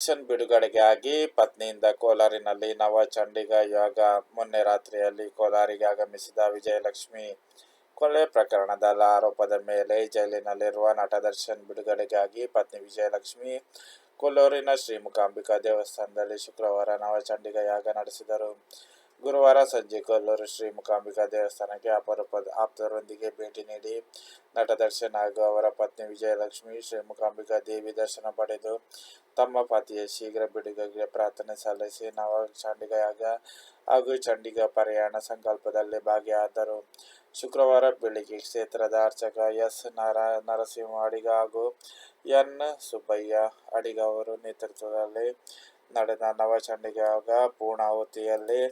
Pension ಬಿಡುಗಡೆಗಾಗಿ ಪತ್ನಿಯಿಂದ ಕೋಲಾರಿನಲ್ಲಿ ನವ ಚಂಡಿಗ ಯೋಗ ಮೊನ್ನೆ ರಾತ್ರಿಯಲ್ಲಿ ಕೋಲಾರಿಗೆ ಆಗಮಿಸಿದ ವಿಜಯಲಕ್ಷ್ಮಿ. ಕೊಲೆ ಪ್ರಕರಣದ ಆರೋಪದ ಮೇಲೆ ಜೈಲಿನಲ್ಲಿರುವ ನಟ ದರ್ಶನ್ ಬಿಡುಗಡೆಗಾಗಿ ಪತ್ನಿ ವಿಜಯಲಕ್ಷ್ಮಿ ಕೊಲ್ಲೂರಿನ ಶ್ರೀ ಮುಖಾಂಬಿಕಾ ದೇವಸ್ಥಾನದಲ್ಲಿ ಶುಕ್ರವಾರ ನವಚಂಡಿಗ ಯಾಗ ನಡೆಸಿದರು. ಗುರುವಾರ ಸಂಜೆ ಕೊಲ್ಲೂರು ಶ್ರೀ ಮುಖಾಂಬಿಕಾ ದೇವಸ್ಥಾನಕ್ಕೆ ಅಪರೂಪದ ಆಪ್ತರೊಂದಿಗೆ ಭೇಟಿ ನೀಡಿ ನಟ ದರ್ಶನ್ ಹಾಗೂ ಅವರ ಪತ್ನಿ ವಿಜಯಲಕ್ಷ್ಮಿ ಶ್ರೀ ಮುಖಾಂಬಿಕಾ ದೇವಿ ದರ್ಶನ ಪಡೆದು ತಮ್ಮ ಪತಿಯ ಶೀಘ್ರ ಬಿಡುಗಡೆಗೆ ಪ್ರಾರ್ಥನೆ ಸಲ್ಲಿಸಿ ನವ ಚಂಡಿಗ ಯಾಗ ಹಾಗೂ ಚಂಡಿಗ ಪ್ರಯಾಣ ಸಂಕಲ್ಪದಲ್ಲಿ ಭಾಗಿಯಾದರು. ಶುಕ್ರವಾರ ಬೆಳಿಗ್ಗೆ ಕ್ಷೇತ್ರದ ಅರ್ಚಕ ಎಸ್ ನರ ನರಸಿಂಹ ಅಡಿಗ ಹಾಗೂ ಎನ್ ಸುಬ್ಬಯ್ಯ ಅಡಿಗ ಅವರು ನೇತೃತ್ವದಲ್ಲಿ ನಡೆದ ನವಚಂಡಿಗ ಯಾಗ ಪೂರ್ಣಾಹುತಿಯಲ್ಲಿ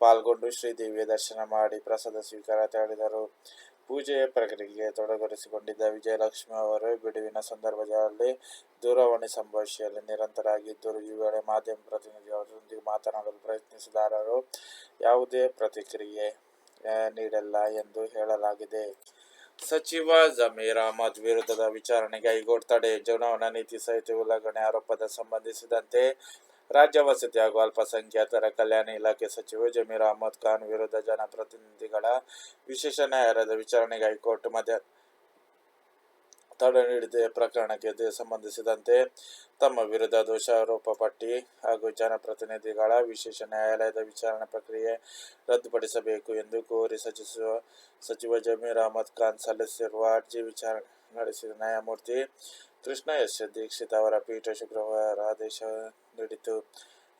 ಪಾಲ್ಗೊಂಡು ಶ್ರೀದೇವಿಯ ದರ್ಶನ ಮಾಡಿ ಪ್ರಸಾದ ಸ್ವೀಕಾರ ತೆರಳಿದರು ಪೂಜೆಯ ಪ್ರಕ್ರಿಯೆಗೆ ತೊಡಗಿಸಿಕೊಂಡಿದ್ದ ವಿಜಯಲಕ್ಷ್ಮಿ ಅವರು ಬಿಡುವಿನ ಸಂದರ್ಭದಲ್ಲಿ ದೂರವಾಣಿ ಸಂಭಾಷಣೆಯಲ್ಲಿ ನಿರಂತರಾಗಿದ್ದರು. ಈ ವೇಳೆ ಮಾಧ್ಯಮ ಪ್ರತಿನಿಧಿಯವರೊಂದಿಗೆ ಮಾತನಾಡಲು ಪ್ರಯತ್ನಿಸಿದಾರರು ಯಾವುದೇ ಪ್ರತಿಕ್ರಿಯೆ ನೀಡಲ್ಲ ಎಂದು ಹೇಳಲಾಗಿದೆ. ಸಚಿವ ಜಮೀರ್ ಅಹಮದ್ ವಿರುದ್ಧದ ವಿಚಾರಣೆಗೆ ಹೈಕೋರ್ಟ್ ತಡೆ, ಚುನಾವಣಾ ನೀತಿ ಸಂಹಿತೆ ಉಲ್ಲಂಘನೆ ಆರೋಪದ ಸಂಬಂಧಿಸಿದಂತೆ ರಾಜ್ಯ ವಸತಿ ಹಾಗೂ ಅಲ್ಪಸಂಖ್ಯಾತರ ಕಲ್ಯಾಣ ಇಲಾಖೆ ಸಚಿವ ಜಮೀರ್ ಅಹಮದ್ ಖಾನ್ ವಿರುದ್ಧ ಜನಪ್ರತಿನಿಧಿಗಳ ವಿಶೇಷ ನ್ಯಾಯಾಲಯದ ವಿಚಾರಣೆಗೆ ಹೈಕೋರ್ಟ್ ಮಧ್ಯ ತಡೆ ನೀಡಿದೆ. ಪ್ರಕರಣಕ್ಕೆ ಸಂಬಂಧಿಸಿದಂತೆ ತಮ್ಮ ವಿರುದ್ಧ ದೋಷಾರೋಪ ಪಟ್ಟಿ ಹಾಗೂ ಜನಪ್ರತಿನಿಧಿಗಳ ವಿಶೇಷ ನ್ಯಾಯಾಲಯದ ವಿಚಾರಣೆ ಪ್ರಕ್ರಿಯೆ ರದ್ದುಪಡಿಸಬೇಕು ಎಂದು ಕೋರಿ ಸಚಿವ ಸಚಿವ ಜಮೀರ್ ಅಹಮದ್ ಖಾನ್ ಸಲ್ಲಿಸಿರುವ ಅರ್ಜಿ ವಿಚಾರಣೆ ನಡೆಸಿದ ನ್ಯಾಯಮೂರ್ತಿ ಕೃಷ್ಣ ಎಸ್ ದೀಕ್ಷಿತ್ ಅವರ ಪೀಠ ಶುಕ್ರವಾರ ಆದೇಶ ನೀಡಿತು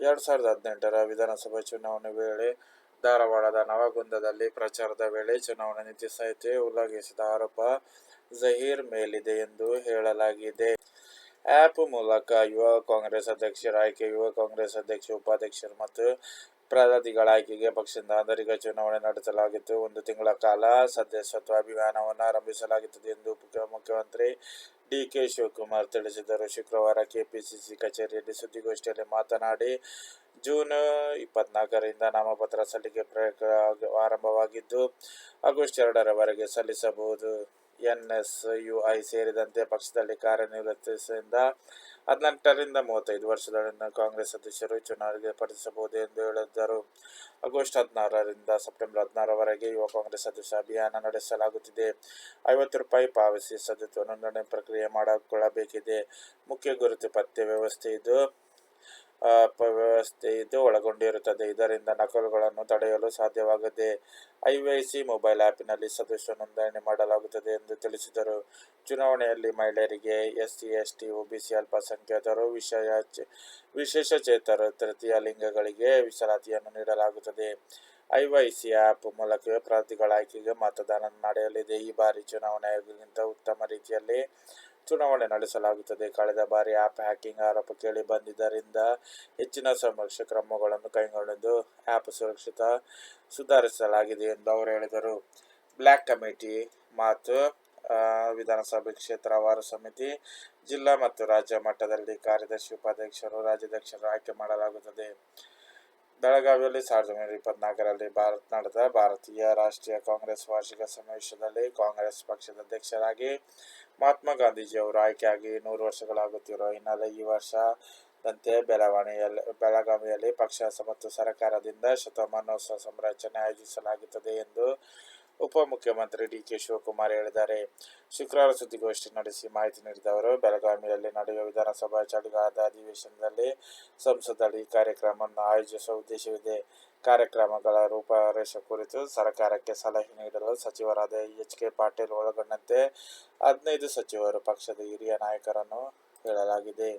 ಎರಡ್ ಸಾವಿರದ ಹದಿನೆಂಟರ ವಿಧಾನಸಭಾ ಚುನಾವಣೆ ವೇಳೆ ಧಾರವಾಡದ ನವಗುಂದದಲ್ಲಿ ಪ್ರಚಾರದ ವೇಳೆ ಚುನಾವಣಾ ನೀತಿ ಸಂಹಿತೆ ಉಲ್ಲಂಘಿಸಿದ ಆರೋಪ ಜಹೀರ್ ಮೇಲಿದೆ ಎಂದು ಹೇಳಲಾಗಿದೆ. ಆ್ಯಪ್ ಮೂಲಕ ಯುವ ಕಾಂಗ್ರೆಸ್ ಅಧ್ಯಕ್ಷರ ಆಯ್ಕೆ, ಯುವ ಕಾಂಗ್ರೆಸ್ ಅಧ್ಯಕ್ಷ, ಉಪಾಧ್ಯಕ್ಷರು ಮತ್ತು ಪ್ರಧಾನಿಗಳ ಆಯ್ಕೆಗೆ ಪಕ್ಷದಿಂದ ಆಂತರಿಕ ಚುನಾವಣೆ ನಡೆಸಲಾಗಿತ್ತು. ಒಂದು ತಿಂಗಳ ಕಾಲ ಸದಸ್ಯತ್ವ ಅಭಿಯಾನವನ್ನು ಆರಂಭಿಸಲಾಗುತ್ತದೆ ಎಂದು ಮುಖ್ಯಮಂತ್ರಿ ಡಿಕೆ ಶಿವಕುಮಾರ್ ತಿಳಿಸಿದರು. ಶುಕ್ರವಾರ ಕೆಪಿಸಿಸಿ ಕಚೇರಿಯಲ್ಲಿ ಸುದ್ದಿಗೋಷ್ಠಿಯಲ್ಲಿ ಮಾತನಾಡಿ, ಜೂನ್ ಇಪ್ಪತ್ನಾಲ್ಕರಿಂದ ನಾಮಪತ್ರ ಸಲ್ಲಿಕೆ ಪ್ರಕ್ರಿಯೆ ಆರಂಭವಾಗಿದ್ದು, ಆಗಸ್ಟ್ ಎರಡರವರೆಗೆ ಸಲ್ಲಿಸಬಹುದು. ಎನ್ಎಸ್ಯುಐ ಸೇರಿದಂತೆ ಪಕ್ಷದಲ್ಲಿ ಕಾರ್ಯನಿರ್ವಹಿಸಿದ ಹದಿನೆಂಟರಿಂದ ಮೂವತ್ತೈದು ವರ್ಷದೊಳಗಿನ ಕಾಂಗ್ರೆಸ್ ಸದಸ್ಯರು ಚುನಾವಣೆಗೆ ಪಡಿಸಬಹುದು ಎಂದು ಹೇಳಿದ್ದರು. ಆಗಸ್ಟ್ ಹದಿನಾರರಿಂದ ಸೆಪ್ಟೆಂಬರ್ ಹದಿನಾರರವರೆಗೆ ಯುವ ಕಾಂಗ್ರೆಸ್ ಸದಸ್ಯ ಅಭಿಯಾನ ನಡೆಸಲಾಗುತ್ತಿದೆ. ಐವತ್ತು ರೂಪಾಯಿ ಪಾವತಿಸಿ ಸದಸ್ಯ ನೋಂದಣಿ ಪ್ರಕ್ರಿಯೆ ಮಾಡಿಕೊಳ್ಳಬೇಕಿದೆ. ಮುಖ್ಯ ಗುರುತು ಪತ್ತೆ ವ್ಯವಸ್ಥೆ ಇದು. ವ್ಯವಸ್ಥೆ ಇದು ಒಳಗೊಂಡಿರುತ್ತದೆ. ಇದರಿಂದ ನಕಲುಗಳನ್ನು ತಡೆಯಲು ಸಾಧ್ಯವಾಗದೆ ಐವೈಸಿ ಮೊಬೈಲ್ ಆ್ಯಪ್ನಲ್ಲಿ ಸದಸ್ಯ ನೋಂದಣಿ ಮಾಡಲಾಗುತ್ತದೆ ಎಂದು ತಿಳಿಸಿದರು. ಚುನಾವಣೆಯಲ್ಲಿ ಮಹಿಳೆಯರಿಗೆ ಎಸ್ಸಿ, ಎಸ್ಟಿ ಸಿ ಅಲ್ಪಸಂಖ್ಯಾತರು ವಿಷಯ ವಿಶೇಷ ವಿಶೇಷಚೇತರು ತೃತೀಯ ಲಿಂಗಗಳಿಗೆ ಮೀಸಲಾತಿಯನ್ನು ನೀಡಲಾಗುತ್ತದೆ. ಐವೈಸಿ ಆ್ಯಪ್ ಮೂಲಕ ಪ್ರಾರ್ಥಿಗಳ ಆಯ್ಕೆಗೆ ಮತದಾನ ನಡೆಯಲಿದೆ. ಈ ಬಾರಿ ಚುನಾವಣೆಗಿಂತ ಉತ್ತಮ ರೀತಿಯಲ್ಲಿ ಚುನಾವಣೆ ನಡೆಸಲಾಗುತ್ತದೆ. ಕಳೆದ ಬಾರಿ ಆ್ಯಪ್ ಹ್ಯಾಕಿಂಗ್ ಆರೋಪ ಕೇಳಿ ಬಂದಿದ್ದರಿಂದ ಹೆಚ್ಚಿನ ಸಮೀಕ್ಷೆ ಕ್ರಮಗಳನ್ನು ಕೈಗೊಂಡಿದ್ದು ಆ್ಯಪ್ ಸುರಕ್ಷಿತ ಸುಧಾರಿಸಲಾಗಿದೆ ಎಂದು ಅವರು ಹೇಳಿದರು. ಬ್ಲ್ಯಾಕ್ ಕಮಿಟಿ ಮತ್ತು ವಿಧಾನಸಭೆ ಕ್ಷೇತ್ರವಾರು ಸಮಿತಿ, ಜಿಲ್ಲಾ ಮತ್ತು ರಾಜ್ಯ ಮಟ್ಟದಲ್ಲಿ ಕಾರ್ಯದರ್ಶಿ, ಉಪಾಧ್ಯಕ್ಷರು, ರಾಜ್ಯಾಧ್ಯಕ್ಷರು ಆಯ್ಕೆ ಮಾಡಲಾಗುತ್ತದೆ. ಬೆಳಗಾವಿಯಲ್ಲಿ ಸಾವಿರದ ಒಂಬೈನೂರ ಇಪ್ಪತ್ನಾಲ್ಕರಲ್ಲಿ ಭಾರತ ನಡೆದ ಭಾರತೀಯ ರಾಷ್ಟ್ರೀಯ ಕಾಂಗ್ರೆಸ್ ವಾರ್ಷಿಕ ಸಮಾವೇಶದಲ್ಲಿ ಕಾಂಗ್ರೆಸ್ ಪಕ್ಷದ ಅಧ್ಯಕ್ಷರಾಗಿ ಮಹಾತ್ಮ ಗಾಂಧೀಜಿಯವರು ಆಯ್ಕೆಯಾಗಿ ನೂರು ವರ್ಷಗಳಾಗುತ್ತಿರುವ ಹಿನ್ನೆಲೆ ಈ ವರ್ಷದಂತೆ ಬೆಳವಣಿಗೆಯಲ್ಲಿ, ಬೆಳಗಾವಿಯಲ್ಲಿ ಪಕ್ಷ ಮತ್ತು ಸರ್ಕಾರದಿಂದ ಶತಮಾನೋತ್ಸವ ಸಂರಚನೆ ಆಯೋಜಿಸಲಾಗುತ್ತದೆ ಎಂದು ಉಪಮುಖ್ಯಮಂತ್ರಿ ಡಿ ಕೆ ಶಿವಕುಮಾರ್ ಹೇಳಿದ್ದಾರೆ. ಶುಕ್ರವಾರ ಸುದ್ದಿಗೋಷ್ಠಿ ನಡೆಸಿ ಮಾಹಿತಿ ನೀಡಿದ ಅವರು, ಬೆಳಗಾವಿಯಲ್ಲಿ ನಡೆಯುವ ವಿಧಾನಸಭಾ ಚಳಿಗಾಲದ ಅಧಿವೇಶನದಲ್ಲಿ ಸಂಸದಲ್ಲಿ ಕಾರ್ಯಕ್ರಮವನ್ನು ಆಯೋಜಿಸುವ ಉದ್ದೇಶವಿದೆ. ಕಾರ್ಯಕ್ರಮಗಳ ರೂಪರೇಷ ಕುರಿತು ಸರ್ಕಾರಕ್ಕೆ ಸಲಹೆ ನೀಡಲು ಸಚಿವರಾದ ಎಚ್ ಕೆ ಪಾಟೀಲ್ ಒಳಗೊಂಡಂತೆ ಹದಿನೈದು ಸಚಿವರು ಪಕ್ಷದ ಹಿರಿಯ ನಾಯಕರನ್ನು ಹೇಳಲಾಗಿದೆ.